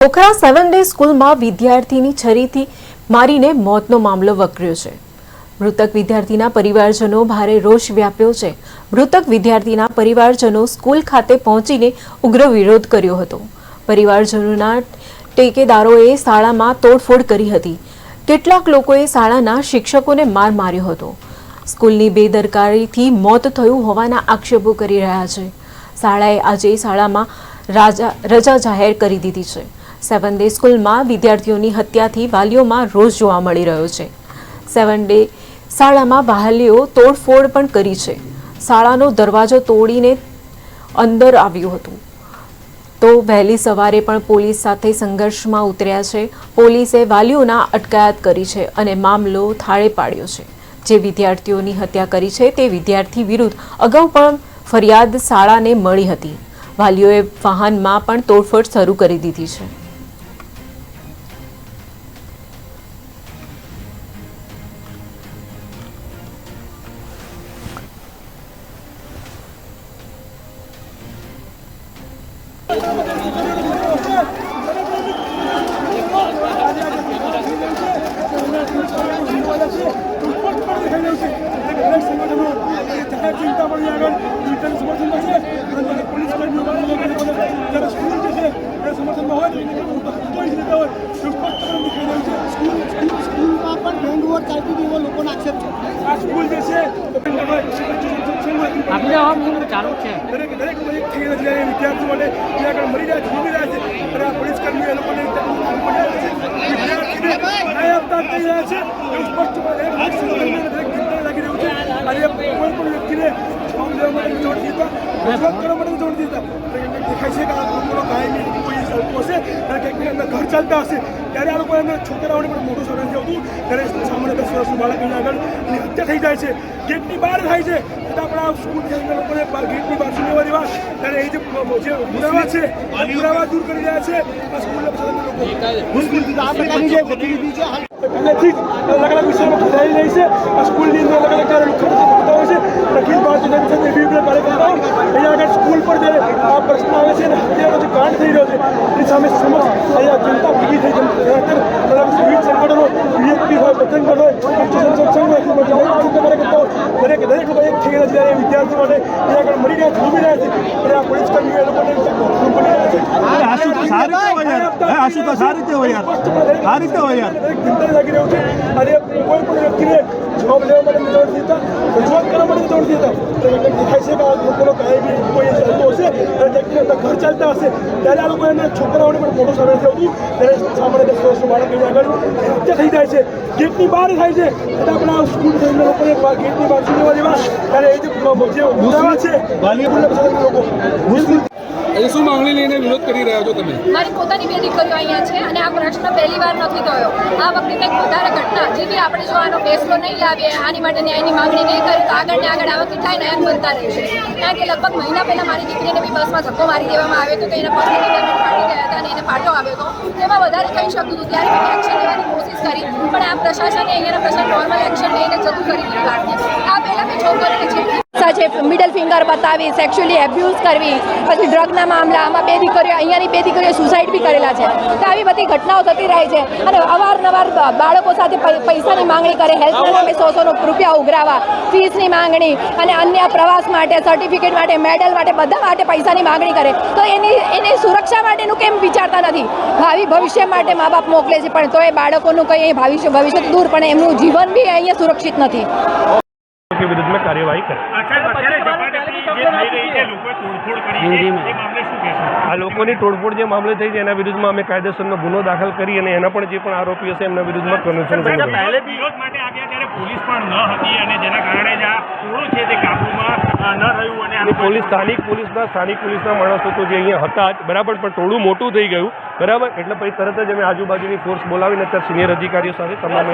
Pokhara seven day સ્કૂલમાં વિદ્યાર્થીની છરીથી મારીને મોતનો મામલો વકર્યો છે. મૃતક વિદ્યાર્થીના પરિવારજનો ભારે રોષ વ્યાપ્યો છે. મૃતક વિદ્યાર્થીના પરિવારજનો સ્કૂલ ખાતે પહોંચીને ઉગ્ર વિરોધ કર્યો હતો. પરિવારજનોના ટેકેદારોએ શાળામાં તોડફોડ કરી હતી. કેટલાક લોકોએ શાળાના શિક્ષકોને માર માર્યો હતો. સ્કૂલની બેદરકારીથી મોત થયું હોવાના આક્ષેપો કરી રહ્યા છે. શાળાએ આજે શાળામાં રાજા, રજા જાહેર કરી દીધી છે. સેવન ડે સ્કૂલમાં વિદ્યાર્થીઓની હત્યાથી વાલીઓમાં રોષ જોવા મળી રહ્યો છે. સેવન ડે શાળામાં વાલીઓ તોડફોડ પણ કરી છે. શાળાનો દરવાજો તોડીને અંદર આવ્યું હતું. તો વહેલી સવારે પણ પોલીસ સાથે સંઘર્ષમાં ઉતર્યા છે. પોલીસે વાલીઓના અટકાયત કરી છે અને મામલો થાળે પાડ્યો છે. જે વિદ્યાર્થીઓની હત્યા કરી છે તે વિદ્યાર્થી વિરુદ્ધ અગાઉ પણ ફરિયાદ શાળાને મળી હતી. વાલીઓએ વાહનમાં પણ તોડફોડ શરૂ કરી દીધી છે. ચિંતા પડી આગળ ટ્વિટર સમર્થન છે અને પોલીસ કર્મીઓ જ્યારે સ્કૂલ જે છે એ સમર્થનમાં હોય કોઈ જ રીતે હોય સ્પષ્ટપણે દેખાઈ રહ્યું છે સ્કૂલ સ્કૂલ સ્કૂલમાં પણ ગેંગ વોર ચાલતી હતી એવો લોકોનો આક્ષેપ છે આ સ્કૂલ જે છે આમ ચાલુ છે? દરેક દરેક વિદ્યાર્થીઓ માટે જે આગળ મરી રહ્યા છે જીવી રહ્યા છે. અને આ પોલીસ કર્મીઓ લોકોને વિદ્યાર્થીને ન્યાય આપતા થઈ રહ્યા છે. એવું સ્પષ્ટપણે દરેક જનતાને લાગી રહ્યું છે. અને કોઈ પણ વ્યક્તિને ફોર્મ લેવા માટે જોડ દીધા. રજૂઆત કરવા માટે જોડ દીધા. દેખાય છે કે આ લોકોનો કાયમી કોઈ હશે અને કંઈક ઘર ચાલતા હશે. ત્યારે આ લોકો એમના છોકરાઓને પણ મોટું સર્જન થયું હતું. ત્યારે સામાન્ય દસ વર્ષનું બાળકની આગળ એની હત્યા થઈ જાય છે. ગેટની બહાર થાય છે. છતાં પણ આ સ્કૂલ લોકોને ગેટની બહાર લેવા દેવા. ત્યારે એ જે પુરાવા છે પુરાવા દૂર કરી રહ્યા છે. આ સ્કૂલના લોકો. પ્રકારની જે અલગ અલગ વિષયોમાં ખોદાઈ રહી છે. આ સ્કૂલની અંદર અલગ અલગ જ્યારે લુખ્ખા થતા હોય છે. અખિલ ભારતીય જનતા વિવિધ કાર્યકર્તાઓ અહીંયા આગળ સ્કૂલ પર જ્યારે આ પ્રશ્ન આવે છે અને હત્યાનો જે કાંડ થઈ રહ્યો છે, એની સામે સમક્ષ અહીંયા જનતા ભેગી થઈ અલગ વિવિધ સંગઠનો બીએસપી હોય પતંગડ હોય રાષ્ટ્રીય સંસદ સંઘ હોય દરેક વિવિધ કાર્યકર્તાઓ દરેક દરેક લોકો એક થઈ ગયા છે. જ્યારે વિદ્યાર્થીઓ માટે અહીંયા આગળ મળી રહ્યા છે ડૂબી રહ્યા છે. અને આ પોલીસ કર્મીઓ એ લોકોને રહ્યા છે આશુતોષ, રીતે હોય યાર. હે, આશુતોષ, સારી રીતે હોય યાર. આ રીતે હોય યાર. જનતાને લાગી રહ્યું છે. અને કોઈ પણ વ્યક્તિને જોબ લેવા માટે દોડ દીધા રજૂઆત કરવા માટે દોડ દીધા તો એટલે દેખાય છે કે આ લોકોનો કાયમી કોઈ ચાલતો હશે. અને વ્યક્તિને ઘર ચાલતા હશે. ત્યારે આ લોકો એને છોકરાઓને પણ મોટું સરળ થયું ત્યારે સામાન્ય દસ વર્ષનું બાળક એની આગળ હત્યા થઈ જાય છે. ગેટની બહાર થાય છે. એટલે પણ આ સ્કૂલ લોકોને ગેટની બહાર સુધી લેવા ત્યારે એ જે છે પ્રશાસનના લોકો. એ શું માંગણી લઈને વિરોધ કરી રહ્યા છો તમે? મારી પોતાની બે દીકરીઓ અહીંયા છે અને આ પ્રશ્ન પહેલી વાર નથી થયો. આ વખતે કંઈક વધારે ઘટના જેવી આપણે જો આનો ફેસલો નહીં લાવીએ, આની માટે ન્યાયની માંગણી નહીં કરી, તો આગળ ને આગળ આવા કેટલાય નયન બનતા રહેશે કારણ કે લગભગ મહિના પહેલા મારી દીકરીને બી બસમાં ધક્કો મારી દેવામાં આવ્યો હતો, તો એના પગની ફાટી ગયા હતા અને એને પાટો આવ્યો હતો. તેમાં વધારે થઈ શકતું હતું ત્યારે મેં એક્શન લેવાની કોશિશ કરી, પણ આ પ્રશાસને અહીંયાના પ્રશાસન નોર્મલ એક્શન લઈને જતું કરી દીધું. આ પહેલાં મેં છોકરીને છે છે મિડલ ફિંગર બતાવી સેક્સ્યુઅલી એબ્યુઝ કરવી, પછી ડ્રગના મામલા, આમાં બે દીકરીઓ, અહીંયાની બે દીકરીઓ સુસાઇડ બી કરેલા છે. તો આવી બધી ઘટનાઓ થતી રહે છે. અને અવારનવાર બાળકો સાથે પૈસાની માંગણી કરે હેલ્થના નામે સો સો રૂપિયા ઉઘરાવા ફીસની માંગણી અને અન્ય પ્રવાસ માટે સર્ટિફિકેટ માટે મેડલ માટે, બધા માટે પૈસાની માંગણી કરે. તો એની એની સુરક્ષા માટેનું કેમ વિચારતા નથી? ભાવિ ભવિષ્ય માટે મા બાપ મોકલે છે, પણ તો એ બાળકોનું કંઈ ભવિષ્ય ભવિષ્ય દૂર, પણ એમનું જીવન બી અહીંયા સુરક્ષિત નથી. के विरुद्ध में कार्यवाही करें આ લોકોની તોડફોડ જે મામલે થઈ છે એના વિરુદ્ધમાં અમે કાયદેસરનો ગુનો દાખલ કરી અને એના પણ જે પણ આરોપી હશે એમના વિરુદ્ધમાં કન્વેન્શન વિરોધ માટે આવ્યા ત્યારે પોલીસ પણ ન હતી અને જેના કારણે જ આ ટોળું છે તે કાબૂમાં ન રહ્યું અને અને પોલીસ સ્થાનિક પોલીસના સ્થાનિક પોલીસના માણસો તો જે અહીંયા હતા જ બરાબર પણ ટોળું મોટું થઈ ગયું બરાબર? એટલે પછી તરત જ અમે આજુબાજુની ફોર્સ બોલાવીને અત્યારે સિનિયર અધિકારીઓ સાથે તમામ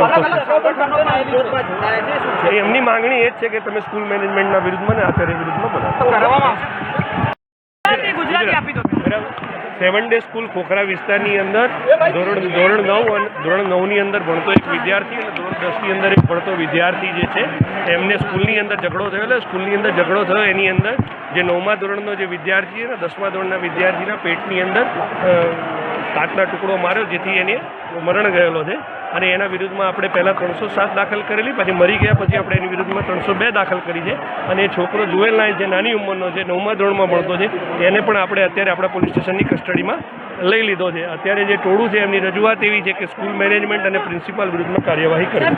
એમની માંગણી એ જ છે કે તમે સ્કૂલ મેનેજમેન્ટના વિરુદ્ધમાં ને આચાર્ય વિરુદ્ધમાં બનાવો બરાબર સેવન ડે સ્કૂલ ખોખરા વિસ્તારની અંદર ધોરણ ધોરણ નવ અને ધોરણ નવની અંદર ભણતો એક વિદ્યાર્થી અને ધોરણ દસની અંદર એક ભણતો વિદ્યાર્થી જે છે, એમને સ્કૂલની અંદર ઝઘડો થયો એટલે સ્કૂલની અંદર ઝઘડો થયો. એની અંદર જે નવમા ધોરણનો જે વિદ્યાર્થી છે ને દસમા ધોરણના વિદ્યાર્થીના પેટની અંદર કાચના ટુકડો માર્યો જેથી એને મરણ ગયેલો છે. અને એના વિરુદ્ધમાં આપણે પહેલાં ત્રણસો સાત દાખલ કરેલી, પછી મરી ગયા, પછી આપણે એની વિરુદ્ધમાં ત્રણસો બે દાખલ કરી છે. અને એ છોકરો જુએલ નાય જે નાની ઉંમરનો છે, નવમા ધોરણમાં ભણતો છે, એને પણ આપણે અત્યારે આપણા પોલીસ સ્ટેશનની કસ્ટડીમાં લઈ લીધો છે. અત્યારે જે ટોળું છે, એમની રજૂઆત એવી છે કે સ્કૂલ મેનેજમેન્ટ અને પ્રિન્સિપાલ વિરુદ્ધમાં કાર્યવાહી કરે